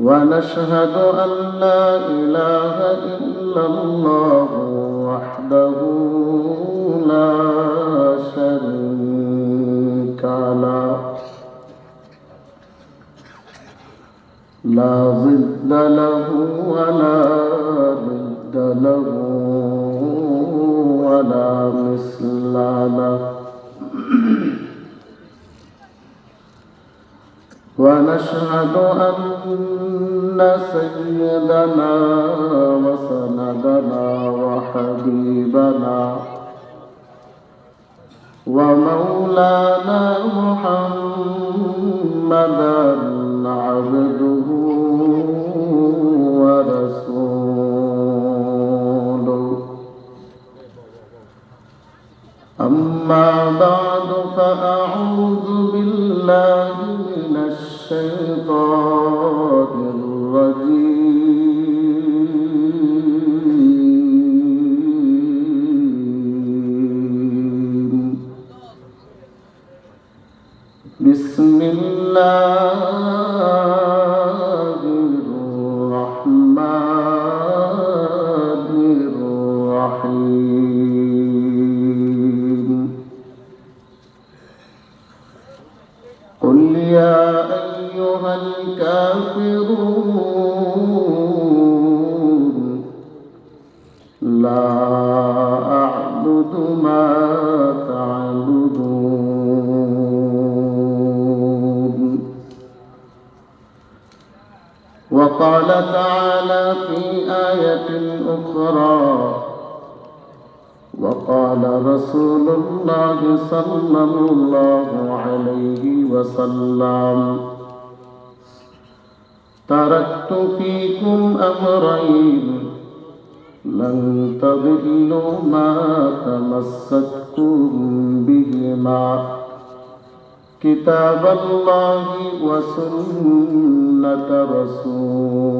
ونشهد أن لا إله إلا الله وحده لا شريك له. لا ضد له ولا ضد له ولا مثل له. ونشهد أن سيدنا وسندنا وحبيبنا ومولانا محمدا عبده ورسوله. أما بعد فأعوذ بالله الشيطان الرجيم. بسم الله صلى الله عليه وسلم. تركت فيكم أمرين. لن تضلوا ما تمسكتم بهما. كتاب الله وسنة رسولي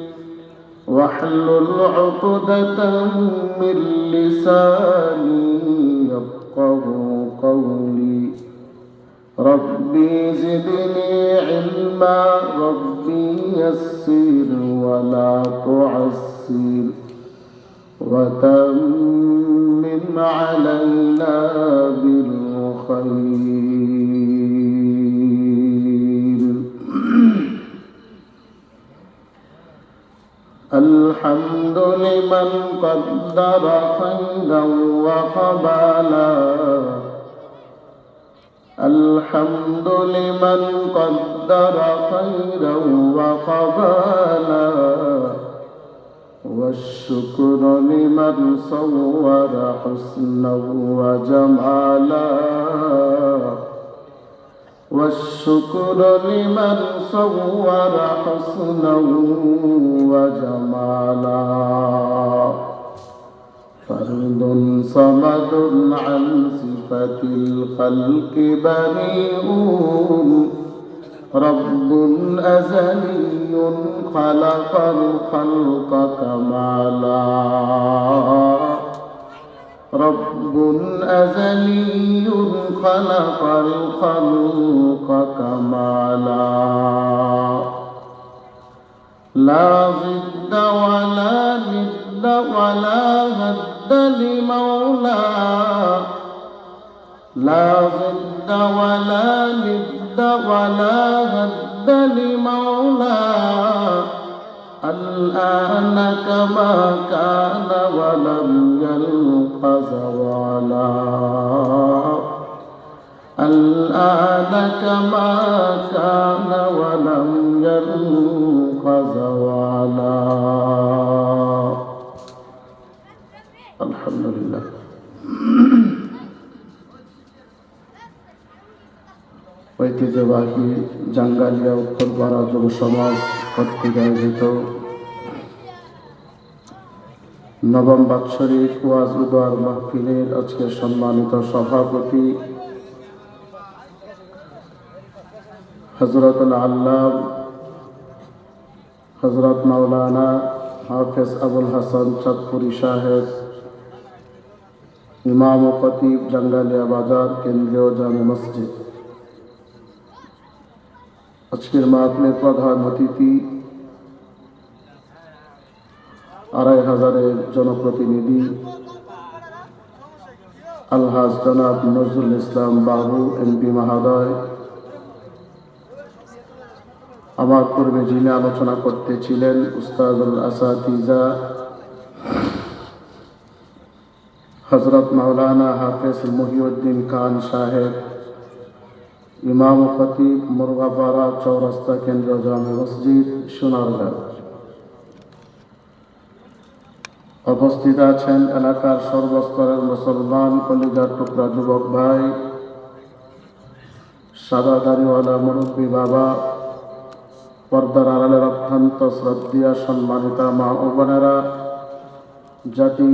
واحلل عقدة من لساني يفقه قولي. ربي زدني علما ربي يسر ولا تعسر. وتمم علينا بالخير. الحمد لمن قدر خيرا وقبلا الحمد لمن قدر خيرا وقبلا والشكر لمن صور حسنا وجمالا والشكر لمن صور حسنا وجمالا. فرد صمد عن صفة الخلق بريء. رب أزلي خلق الخلق كمالا. رب أزلي خلق الخلق كمالا. لا ضد ولا ند ولا هد لمولى لا ضد ولا ند ولا هد لمولى الآن كما كان ولم يلق زوالا الآن كما كان ولم يلق زوالا الحمد لله ঐতিহ্যবাহী জাঙ্গালিয়া উত্তরপাড়া যুব সমাজ কর্তৃক আয়োজিত নবম বাৎসরিক ওয়াজ উদার মাহফিলের আজকে সম্মানিত সভাপতি হজরত আল্লাহ হজরত মাওলানা হাফেজ আবুল হাসান চাঁদপুরি সাহেব, ইমাম ও খতিব জাঙ্গালিয়া বাজার, কেন্দ্রীয় জামে মসজিদ। আজকের মাহফিলের প্রধান অতিথি আড়াই হাজারের জনপ্রতিনিধি। আলহাজ জনাব নজরুল ইসলাম বাবু, এমপি মহাদয়। আমার পূর্বে যিনি আলোচনা করতেছিলেন উস্তাদুল আসাতিজা। হজরত মাওলানা হাফেজ মহিউদ্দিন খান সাহেব। ইমাম খতিব মুরগাপাড়া চৌরাস্তা কেন্দ্র জামে মসজিদ সোনারগাঁ উপস্থিত আছেন এলাকার সর্বস্তরের মুসলমান কলিজার টুকরা যুবক ভাই, সাদা দাড়িওয়ালা মুরব্বী বাবা, পর্দার আড়ালের অত্যন্ত শ্রদ্ধীয় সম্মানিতা মা ও বোনেরা, জাতি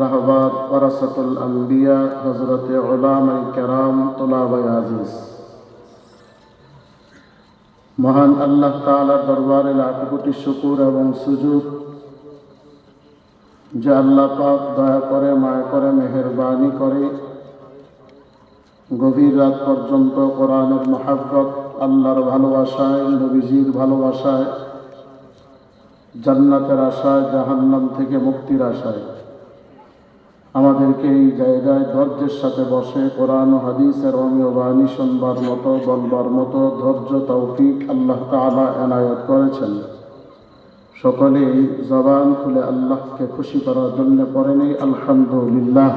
রাহবার ওরাসাতুল আম্বিয়া হজরতে ওলামাই কেরাম, তোলাবাই আজিজ। মহান আল্লাহ তাআলার দরবারে লাখ কোটি শুকুর এবং সুযোগ যে আল্লাহ পাক দয়া করে, মায়া করে, মেহরবানি করে গভীর রাত পর্যন্ত কোরআনের মহাব্বত, আল্লাহর ভালোবাসায়, নবীজির ভালোবাসায়, জান্নাতের আশায়, জাহান্নাম থেকে মুক্তির আশায়। আমাদেরকে এই জায়গায় ধৈর্যের সাথে বসে কোরআন হাদিসের অমীয় বাণী শুনবার মতো, বলবার মতো ধৈর্য, তৌফিক আল্লাহ তাআলা এনায়ত করেছেন। সকলেই জবান খুলে আল্লাহকে খুশি করার জন্য পড়েনি আলহামদুলিল্লাহ।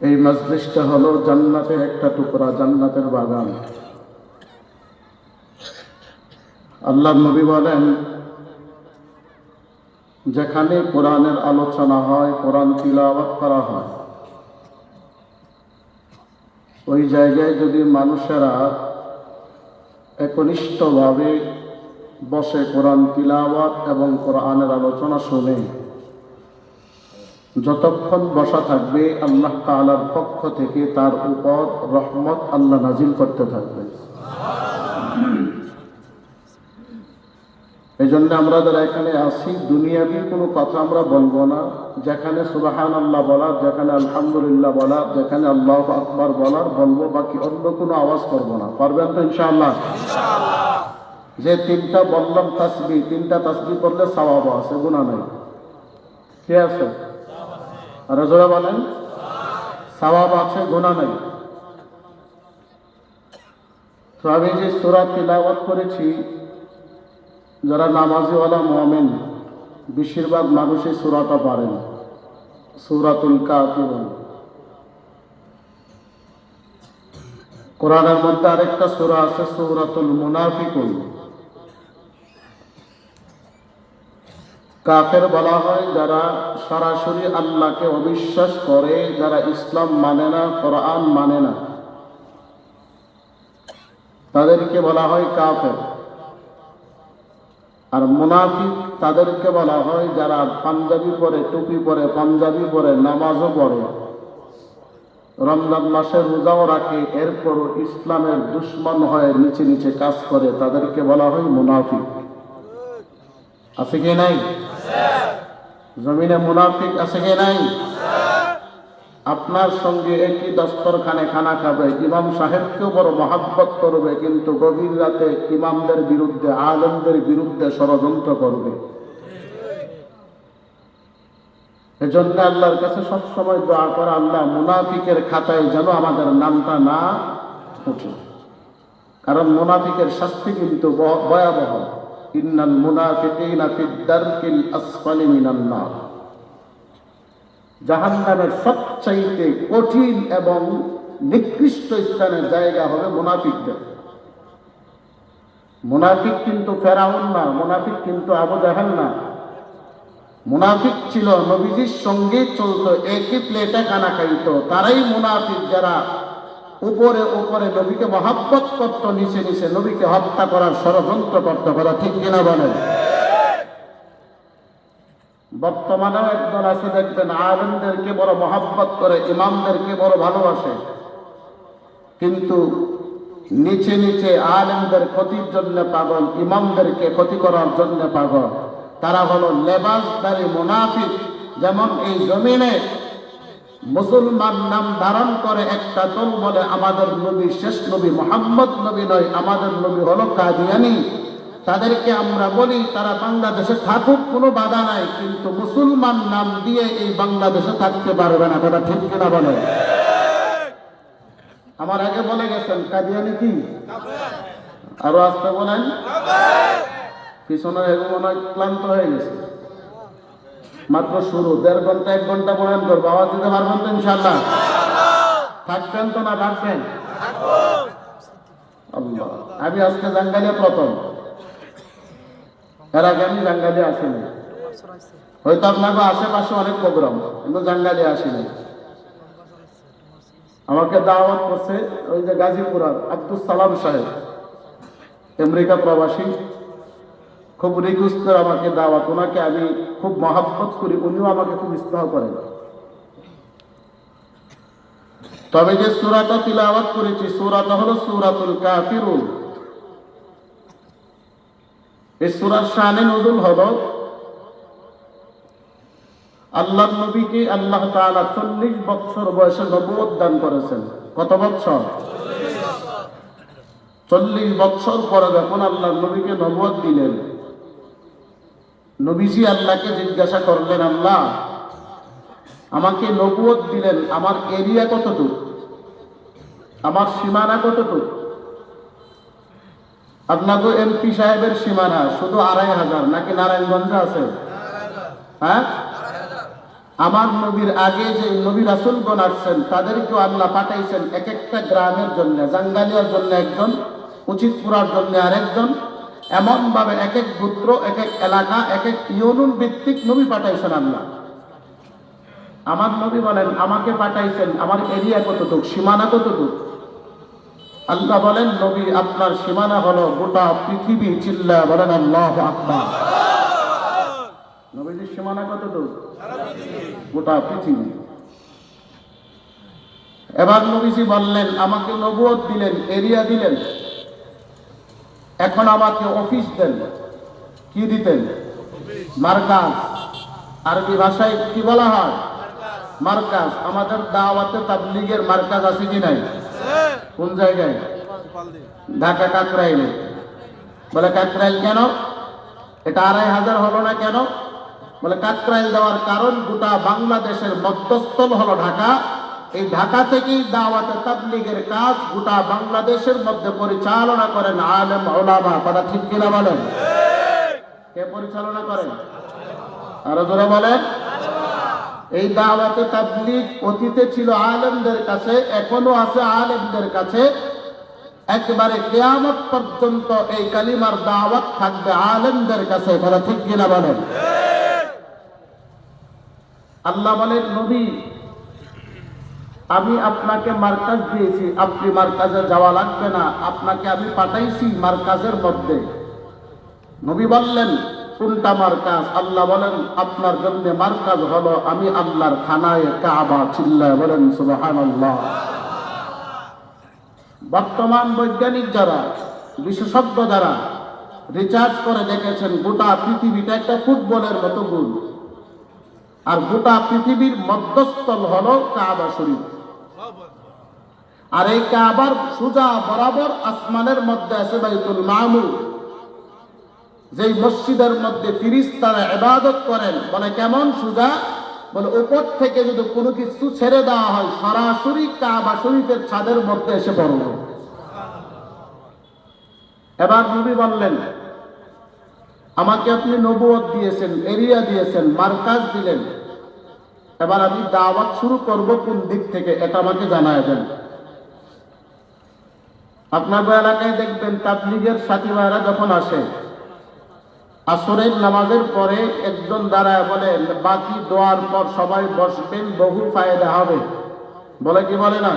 এই মজলিসটা হলো জান্নাতের একটা টুকরা, জান্নাতের বাগান। আল্লাহ নবী বলেন, যেখানে কোরআনের আলোচনা হয়, কোরআন তিলাওয়াত করা হয় ওই জায়গায় যদি মানুষেরা একনিষ্ঠভাবে বসে কোরআন তিলাওয়াত এবং কোরআনের আলোচনা শুনে, যতক্ষণ বসা থাকবে, আল্লাহ তালার পক্ষ থেকে তার উপর রহমত আল্লাহ নাজিল করতে থাকবে। এই জন্য আমরা যারা এখানে আসি দুনিয়াবি কোনো কথা আমরা বলব না। যেখানে সুবাহান আল্লাহ বলার যেখানে আলহামদুলিল্লাহ বলার যেখানে আল্লাহ আকবার বলার বলব বাকি অন্য কোনো আওয়াজ করব না। পারবেন তো ইনশাআল্লাহ? যে তিনটা বললাম তাসবি তিনটা তাসবি করলে সওয়াব আছে গুণা নাই। ঠিক আছে? আর জোরে বলেন। সওয়াব আছে গুণা নাই। তো আমি যে সুরা তিলাওয়াত করেছি যারা নামাজিওয়ালা মমিন, বেশিরভাগ মানুষই সুরাটা পারেন সুরাতুল কাফিরুন কোরআনের মধ্যে আরেকটা সুরা আছে, সুরাতুল মুনাফিকুন। কাফের বলা হয়, যারা সরাসরি আল্লাহকে অবিশ্বাস করে, যারা ইসলাম মানে না, কোরআন মানে না, তাদেরকে বলা হয় কাফের। আর মুনাফিক তাদেরকে বলা হয় যারা পাঞ্জাবি পরে টুপি পরে পাঞ্জাবি পরে নামাজও পড়ে। রমজান মাসে রোজাও রাখে এরপর ইসলামের দুশ্মন হয়ে নিচে নিচে কাজ করে তাদেরকে বলা হয় মুনাফিক। আছে কি নাই? জমিনে মুনাফিক আছে কি নাই? আপনার সঙ্গে একই দস্তরখানে খানা খাবে। ইমাম সাহেবকেও বড় মহাব্বত করবে, কিন্তু গভীর রাতে ইমামদের বিরুদ্ধে, আলমদের বিরুদ্ধে ষড়যন্ত্র করবে। এজন্য আল্লাহর কাছে সবসময় দোয়া করা, আল্লাহ মুনাফিকের খাতায় যেন আমাদের নামটা না উঠে। কারণ মুনাফিকের শাস্তি কিন্তু ভয়াবহ। ইন্নাল মুনাফিকিনা ফিদ দারকিল আসফালি মিনান জাহান্নামের সবচাইতে কঠিন এবং নিকৃষ্ট স্থানের জায়গা হবে মুনাফিকদের। মুনাফিক কিন্তু ফেরাউন না, মুনাফিক কিন্তু আবু জাহাল না। মুনাফিক ছিল নবীজির সঙ্গে চলতো একই প্লেটে খানা খাইতো। তারাই মুনাফিক যারা উপরে উপরে নবীকে মহাব্বত করতো, নিচে নিচে নবীকে হত্যা করার ষড়যন্ত্র করতো। কথা ঠিক কিনা বলেন? বর্তমানেও একদল আছে, দেখবেন আলেমদেরকে বড় মহাব্বত করে, ইমামদেরকে বড় ভালোবাসে। কিন্তু নিচে নিচে আলেমদের ক্ষতির জন্য পাগল, ইমামদেরকে ক্ষতি করার জন্য পাগল। তারা হলো লেবাসদারি মুনাফিক। যেমন এই জমিনে মুসলমান নাম ধারণ করে একটা দল বলে, আমাদের নবী শেষ নবী, মোহাম্মদ নবী নয়, আমাদের নবী হলো কাদিয়ানি। তাদেরকে আমরা বলি, তারা বাংলাদেশে থাকুক, কোনো বাধা নাই, কিন্তু মুসলমান নাম দিয়ে এই বাংলাদেশে থাকতে পারবে না। কথা ঠিক কিনা বলে? আমার আগে বলে গেছেন কাদিয়ানি কি আরও আসতে বলেন। পিছনে মনে হয় ক্লান্ত হয়ে গেছে। মাত্র শুরু, দেড় ঘণ্টা, এক ঘণ্টা বয়ান করব। আওয়াজ দিতে পারবেন তো ইনশাল্লাহ থাকবেন তো না থাকবেন আমি আজকে জাঙ্গালিয়া প্রথম। এর আগে আমি জাঙ্গালিয়া আসিনি। হয়তো আপনাকে আশেপাশে অনেক প্রোগ্রাম, কিন্তু জাঙ্গালিয়া আসিনি। আমাকে দাওয়াত করছে ওই যে গাজীপুরার আব্দুল সালাম সাহেব, আমেরিকা প্রবাসী। খুব রিকোয়েস্ট করে আমাকে দাওয়াত, ওনাকে আমি খুব মহাব্বত করি, উনিও আমাকে খুব স্নেহ করেন। তবে যে সুরাটা তিলাওয়াত করেছি, সুরাটা হলো সুরাতুল কাফিরুন। এই সুরার শানে নজুল হলো। আল্লাহ নবীকে আল্লাহ তাআলা চল্লিশ বছর বয়সে নবুয়ত দান করেছেন। কত বছর চল্লিশ বছর পরে যখন আল্লাহ নবীকে নবুয়ত দিলেন, নবীজি আল্লাহকে জিজ্ঞাসা করলেন, আল্লাহ, আমাকে নবুয়ত দিলেন, আমার এরিয়া কতটুকু? আমার সীমানা কতটুকু? আপনাকে এমপি সাহেবের সীমানা, শুধু আড়াই হাজার, নাকি নারায়ণগঞ্জে আছে? হ্যাঁ? আমার নবীর আগে যে নবী রাসুলগণ আসছেন, তাদেরকেও আল্লাহ পাঠাইছেন এক একটা গ্রামের জন্য, জাঙ্গালিয়ার জন্য একজন, উচিতপুরার জন্য আরেকজন। এমন ভাবে এক এক পুত্র এক এক এলাকা এক এক ইউনুন ভিত্তিক নবী পাঠাইছেন আল্লাহ। আমার নবী বলেন, আমাকে পাঠাইছেন, আমার এরিয়া কতটুক, সীমানা কতটুক? আল্লাহ বলেন, নবী, আপনার সীমানা হলো গোটা পৃথিবী চিল্লা বলেন, আল্লাহ আকবার। নবীজির সীমানা কতটুক গোটা পৃথিবী। এবার নবীজি বললেন, আমাকে নবুয়ত দিলেন, এরিয়া দিলেন। এখন আমাকে অফিস দেন। কি দিতেন? মার্কাজ। আরবি ভাষায় কি বলা হয়? মার্কাজ। আমাদের দাওয়াতে তাবলিগের মার্কাজ আছে কি নাই? কোন জায়গায়? ঢাকা কাকরাইলে। বলে কাকরাইল কেন? এটা আড়াই হাজার হলো না কেন? বলে কাকরাইল দেওয়ার কারণ গোটা বাংলাদেশের মধ্যস্থল হলো ঢাকা। এই ঢাকা থেকেই দাওয়াতে তাবলিগের কাজ গোটা বাংলাদেশের মধ্যে পরিচালনা করেন আলেম ওলামা। কথা ঠিক কিনা বলেন? কে পরিচালনা করেন? আরও জোরে বলেন। এই দাওয়াতে তাবলিগ অতীতে ছিল আলেমদের কাছে, এখনও আছে আলেমদের কাছে। একেবারে কেয়ামত পর্যন্ত এই কালিমার দাওয়াত থাকবে আলেমদের কাছে তারা ঠিক কিনা বলেন? আল্লাহ বলেন, নবী, আমি আপনাকে মার্কাজ দিয়েছি, আপনি মার্কাজে যাওয়া লাগবে না। আপনাকে আমি পাঠাইছি মার্কাজের মধ্যে। নবী বললেন কোনটা মার্কাজ? আল্লাহ বলেন, আপনার জন্য মার্কাজ হলো আমি আল্লাহর খানায় কাবা চিল্লায় বলেন, সুবহানাল্লাহ। বর্তমান বৈজ্ঞানিক যারা, বিশেষজ্ঞ যারা রিচার্জ করে দেখেছেন, গোটা পৃথিবীটা একটা ফুটবলের মতো গুণ আর গোটা পৃথিবীর মধ্যস্থল হলো কাবা শরীফ। আর এই কাবার সুজা বরাবর আসমানের মধ্যে আছে বাইতুল মামুর। যেই মসজিদের মধ্যে ফিরিস তারা এবাদত করেন, বলে কেমন সুজা? বলে, উপর থেকে যদি কোনো কিছু ছেড়ে দেওয়া হয়, সরাসরি কাবা শরীফের ছাদের মধ্যে এসে পড়বে এবার নবী বললেন, আমাকে আপনি নবুয়ত দিয়েছেন, এরিয়া দিয়েছেন, মার্কাজ দিলেন। এবার আমি দাওয়াত শুরু করব কোন দিক থেকে, এটা আমাকে জানায় দেন। আপনার এলাকায় দেখবেন, তাবলিগের সাথী ভাইরা যখন আসে আসরের নামাজের পরে একজন দাঁড়ায় বলে, বাকি দোয়ার পর সবাই বসবেন, বহু ফায়দা হবে। বলে কি বলে না?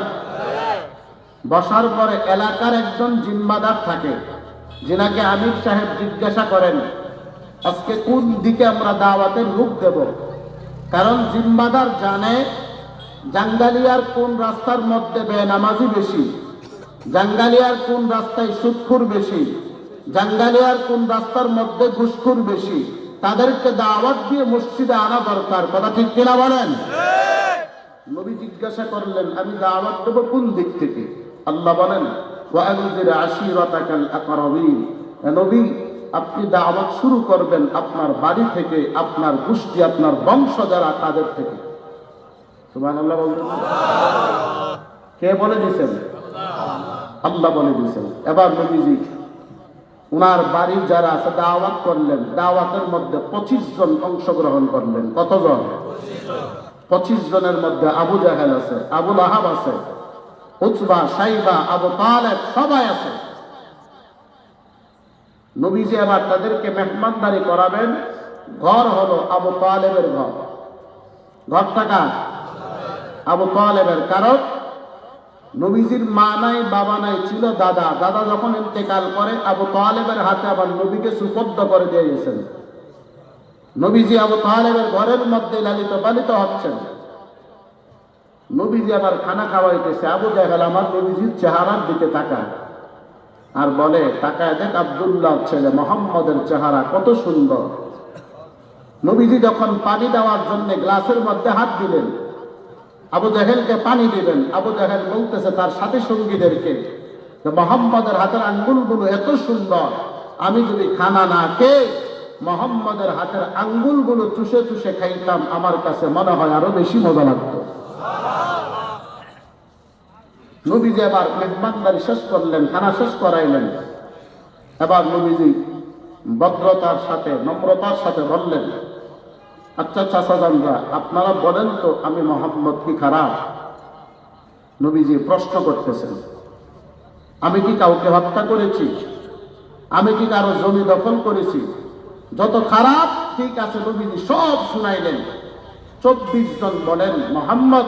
বসার পরে এলাকার একজন জিম্মাদার থাকে, যিনাকে আমির সাহেব জিজ্ঞাসা করেন, আজকে কোন দিকে আমরা দাওয়াতের রূপ দেব? কারণ জিম্মাদার জানে জাঙ্গালিয়ার কোন রাস্তার মধ্যে বেনামাজি বেশি, জাঙ্গালিয়ার কোন রাস্তায় সুৎখুর বেশি। জাঙ্গালিয়ার কোন রাস্তার মধ্যে ঘুষখুর বেশি, তাদেরকে দাওয়াত দিয়ে মসজিদে আনা দরকার। কথা ঠিক কিনা বলেন? নবী জিজ্ঞাসা করলেন, আমি দাওয়াত দেবো কোন দিক থেকে? আল্লাহ বলেন নবী, আপনি দাওয়াত শুরু করবেন আপনার বাড়ি থেকে, আপনার গোষ্ঠী, আপনার বংশ যারা তাদের থেকে? কে বলে দিয়েছেন? আল্লাহ বলে দিয়েছেন। এবার নবীজি উনার বাড়ির যারা আছে, দাওয়াত করলেন। দাওয়াতের মধ্যে পঁচিশ জন অংশগ্রহণ করলেন। কতজন? পঁচিশ জনের মধ্যে আবু জাহেল আছে আবুল আহাব আছে, উৎবা, সাইবা, আবু তালেব সবাই আছে। নবীজি আবার তাদেরকে মেহমানদারি করাবেন। ঘর হলো আবু তালেবের ঘর। ঘরটা কার? আবু তালেবের। কারণ নবীজির মা নাই, বাবা নাই, ছিল দাদা। দাদা যখন ইন্তেকাল করে, আবু তালেবের হাতে আবার নবীকে সুপদ্ধ করে দিয়ে গেছেন। নবীজি আবু তালেবের ঘরের মধ্যে লালিত পালিত হচ্ছেন। নবীজি আবার খানা খাওয়াইতেছে। আবু জাহেল আমার নবীজির চেহারার দিকে তাকায় আর বলে, তাকায় দেখ আবদুল্লাহ ছেলে, মোহাম্মদের চেহারা কত সুন্দর। নবীজি যখন পানি দেওয়ার জন্য গ্লাসের মধ্যে হাত দিলেন আবু জাহেলকে পানি দিবেন। আবু জাহেল বলতেছে, তার সাথে সঙ্গীদেরকে মোহাম্মদের হাতের আঙ্গুলগুলো এত সুন্দর, আমি যদি খানা না খেয়ে মোহাম্মদের হাতের আঙ্গুলগুলো চুষে চুষে খাইতাম, আমার কাছে মনে হয় আরও বেশি মজা লাগতো। নবীজি এবার মেহমানদারি শেষ করলেন, খানা শেষ করাইলেন। এবার নবীজি ভদ্রতার সাথে, নম্রতার সাথে বললেন আচ্ছা চাষাজানরা আপনারা বলেন তো আমি মোহাম্মদ কি খারাপ? নবীজি প্রশ্ন করতেছেন, আমি কি কাউকে হত্যা করেছি? আমি কি কারও জমি দখল করেছি? যত খারাপ, ঠিক আছে নবীজি, সব শুনাইলেন। চব্বিশ জন বলেন, মোহাম্মদ,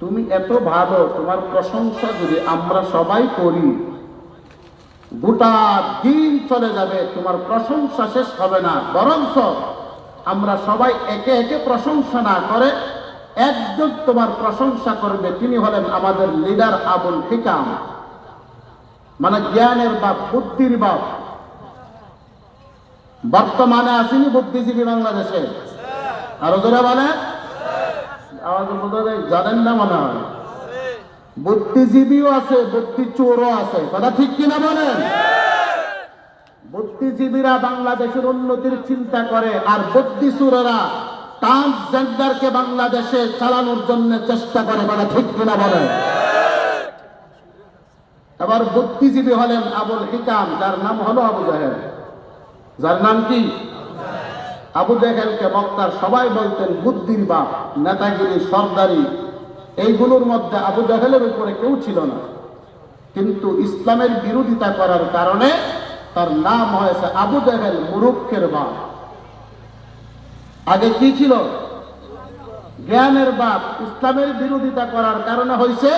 তুমি এত ভালো, তোমার প্রশংসা যদি আমরা সবাই করি, গোটা দিন চলে যাবে, তোমার প্রশংসা শেষ হবে না, বরঞ্চ আমরা সবাই একে একে প্রশংসা না করে, একজন তোমার প্রশংসা করবে, তিনি হলেন আমাদের লিডার আবুল হিকাম। মানে জ্ঞানের বাপ, বুদ্ধির বাপ। বর্তমানে আসেনি বুদ্ধিজীবী বাংলাদেশে। আরও আওয়াজ বোধ জানেন না মনে হয়। বুদ্ধিজীবীও আছে বুদ্ধি চোরও আছে। কথা ঠিক কিনা বলেন? বুদ্ধিজীবীরা বাংলাদেশের উন্নতির চিন্তা করে আর বুদ্ধিচুরেরা ট্রান্সজেন্ডারকে বাংলাদেশে চালানোর জন্য চেষ্টা করে মানে ঠিক কিনা বলেন এবার বুদ্ধিজীবী হলেন আবুল হিকাম, যার নাম হলো আবু জাহেল। যার নাম কি? আবু জাহেলকে বক্তার সবাই বলতেন বুদ্ধির বাপ, নেতাগিরি, সর্দারি। এইগুলোর মধ্যে আবু জাহেলের উপরে কেউ ছিল না। কিন্তু ইসলামের বিরোধিতা করার কারণে তার নাম হয়েছে আবু জাহেল মুরুক্ষের বাপ। আগে কি ছিল? জ্ঞানের বাপ, ইসলামের বিরোধিতা করার কারণে হয়েছে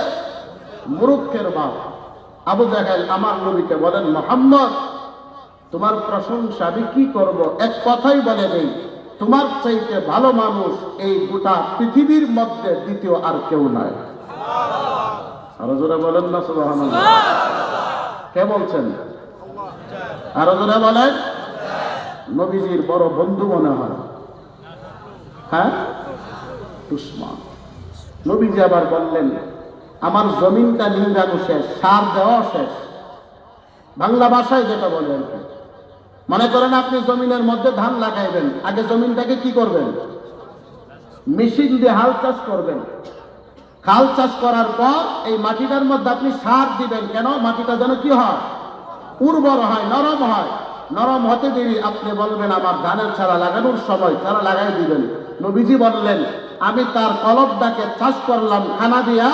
মুরুক্ষের বাপ। আবু জাহেল আমার নবীকে বলেন, মোহাম্মদ, তোমার প্রশংসা আমি কি করব? এক কথাই বলে নেই। তোমার চাইতে ভালো মানুষ এই গোটা পৃথিবীর মধ্যে দ্বিতীয় আর কেউ নাই। আরও জোরে বলেন না, সুবহানাল্লাহ। কে বলছেন? আরও জোরে বলেন। নবীজির বড় বন্ধু মনে হয়। হ্যাঁ? দুশ্মন। নবীজি আবার বললেন, আমার জমিনটা নিংড়ানো শেষ, সার দেওয়া শেষ। বাংলা ভাষায় যেটা বলে কি মনে করেন আপনি জমিনের মধ্যে ধান লাগাইবেন, আগে জমিনটাকে কি করবেন? মেশিন দিয়ে হাল চাষ করবেন। খাল চাষ করার পর এই মাটিটার মধ্যে আপনি সার দিবেন। কেন? মাটিটা যেন কি হয়? উর্বর হয়, নরম হয়। নরম হতে দেরি, আপনি বলবেন, আমার ধানের ছাড়া লাগানোর সময় ছাড়া লাগাই দিবেন। নবীজি বললেন, আমি তার কলবটাকে চাষ করলাম খানা দিয়া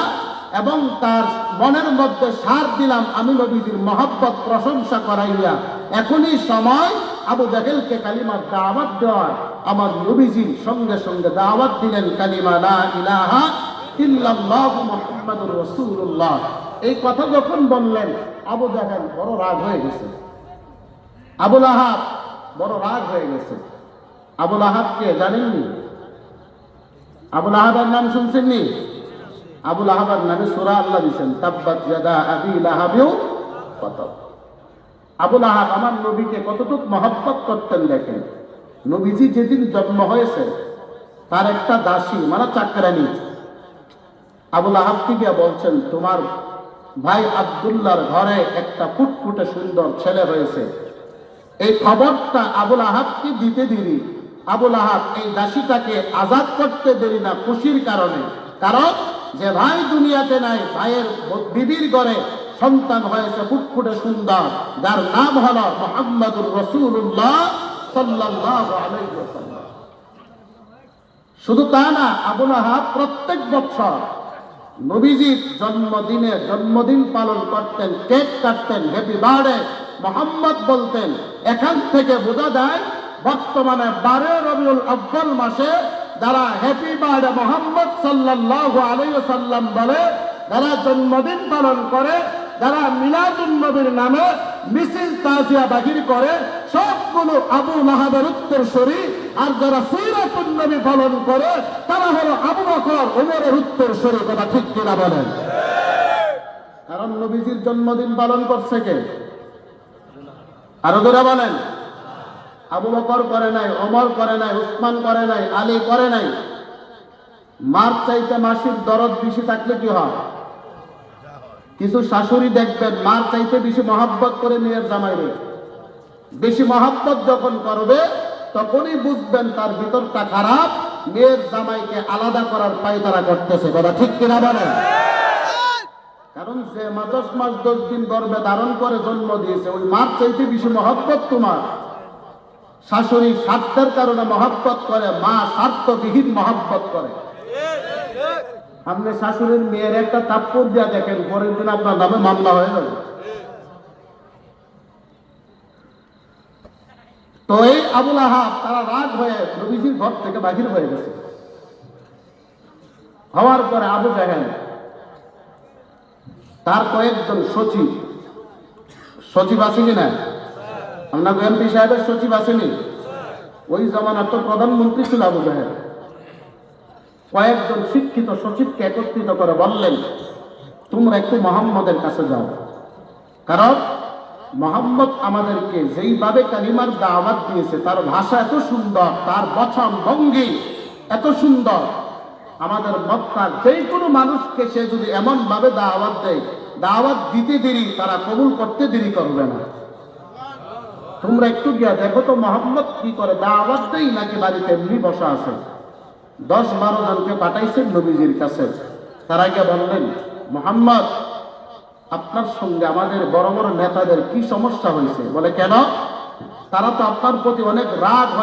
এবং তার মনের মধ্যে সার দিলাম। আমি নবীজির মহব্বত প্রশংসা করাইয়া এখনই সময় আবু জাহেলকে কালিমার দাওয়াত দেওয়ার। আমার নবীজির সঙ্গে সঙ্গে দাওয়াত দিলেন, কালিমা লা ইলাহা ইল্লাল্লাহু মুহাম্মাদুর রাসূলুল্লাহ। এই কথা যখন বললেন, আবু জাহেল বড় রাগ হয়ে গেছে। আবুল আহাব বড় রাগ হয়ে গেছে। আবুল আহাবকে জানেননি? আবুল আহাবের নাম শুনছেননি? আবুল আহাবার নামে সুরা আল্লাহ দিচ্ছেন কত আবুল আহাব আমার নবীকে কতটুকু মহব্বত করতেন দেখেন। নবীজি যেদিন জন্ম হয়েছে, তার একটা দাসী মানে চাকরানি। আবুল আহাবকে গিয়ে বলছেন, তোমার ভাই আবদুল্লার ঘরে একটা ফুটফুটে সুন্দর ছেলে হয়েছে। এই খবরটা আবুল আহাবকে দিতে দেরি। আবুল আহাব এই দাসীটাকে আজাদ করতে দেরি না খুশির কারণে। কারণ যে ভাই দুনিয়াতে নাই, ভাইয়ের বিবির ঘরে সন্তান হয়েছে ফুটফুটে সুন্দর। যার নাম হলো মোহাম্মদুর রসুল্লাহ সাল্লাল্লাহু শুধু তা না, আবুল আহাব প্রত্যেক বছর নবীজির জন্মদিনে জন্মদিন পালন করতেন, কেক কাটতেন হ্যাপি বার্থডে মোহাম্মদ বলতেন। এখান থেকে বোঝা যায়, বর্তমানে বারো রবিউল আব্বাল মাসে যারা হ্যাপি বার্থডে মোহাম্মদ সাল্লাল্লাহু আলাইহি সাল্লাম বলে, যারা জন্মদিন পালন করে যারা মিলাদুন নবীর নামে মিছিল তাজিয়া বাহির করে, সবগুলো আবু লাহাবের উত্তরসূরি, আর যারা সৈরাতুন নবী পালন করে, তারা হলো আবু বকর, ওমরের উত্তরসূরি, কথা ঠিক কিনা বলেন? কারণ নবীজির জন্মদিন পালন করছে কে? আরও ধরে বলেন। আবু বকর করে নাই অমর করে নাই, উসমান করে নাই, আলী করে নাই। মার চাইতে মাসির দরদ বেশি থাকলে কি হয়? কিছু শাশুড়ি দেখবেন, মার চাইতে বেশি মহাব্বত করে মেয়ের জামাই জামাইরে বেশি মহাব্বত যখন করবে, তখনই বুঝবেন তার ভিতরটা খারাপ, মেয়ের জামাইকে আলাদা করার পায়তারা করতেছে। কথা ঠিক কিনা বলেন? কারণ যে মা মাস দশ দিন গর্ভে ধারণ করে জন্ম দিয়েছে, ওই মার চাইতে বেশি মহব্বত তোমার। শাশুড়ি স্বার্থের কারণে মহব্বত করে, মা স্বার্থবিহীন মহব্বত করে। আপনি শাশুড়ির মেয়ের একটা তাপ্পর দিয়া দেখেন, পরের দিন আপনার নামে মামলা হয়ে যাবে। তো এই আবুল আহাব, তারা রাগ হয়ে নবীজির ঘর থেকে বাহির হয়ে গেছে। হওয়ার পরে আবু জাহেল, তার কয়েকজন সচিব সচিব আসেনি না? আপনার এমপি সাহেবের সচিব আসেনি? ওই জমানার তো প্রধানমন্ত্রী ছিল আবু জাহেল। কয়েকজন শিক্ষিত সচিবকে একত্রিত করে বললেন, তোমরা একটু মোহাম্মদের কাছে যাও। কারণ মোহাম্মদ আমাদেরকে যেইভাবে কালিমার দাওয়াত দিয়েছে, তার ভাষা এত সুন্দর, তার বচন ভঙ্গি এত সুন্দর। আমাদের মক্কার যে কোনো মানুষকে সে যদি এমন ভাবে দাওয়াত দেয়, দাওয়াত দিতে দেরি, তারা কবুল করতে দেরি করবে না। তোমরা একটু গিয়া দেখো তো মোহাম্মদ কি করে দাওয়াত দেই নাকি বাড়িতে এমনি বসা আছে? দশ বারো জনকে পাঠাইছেন নবীজির কাছে। তারা গিয়ে বললেন, মোহাম্মদ, আপনার সঙ্গে আমাদের বড় বড় নেতাদের কি সমস্যা হয়েছে? বলে, কেন? তারা তো আপনার প্রতি অনেক রাগ হয়ে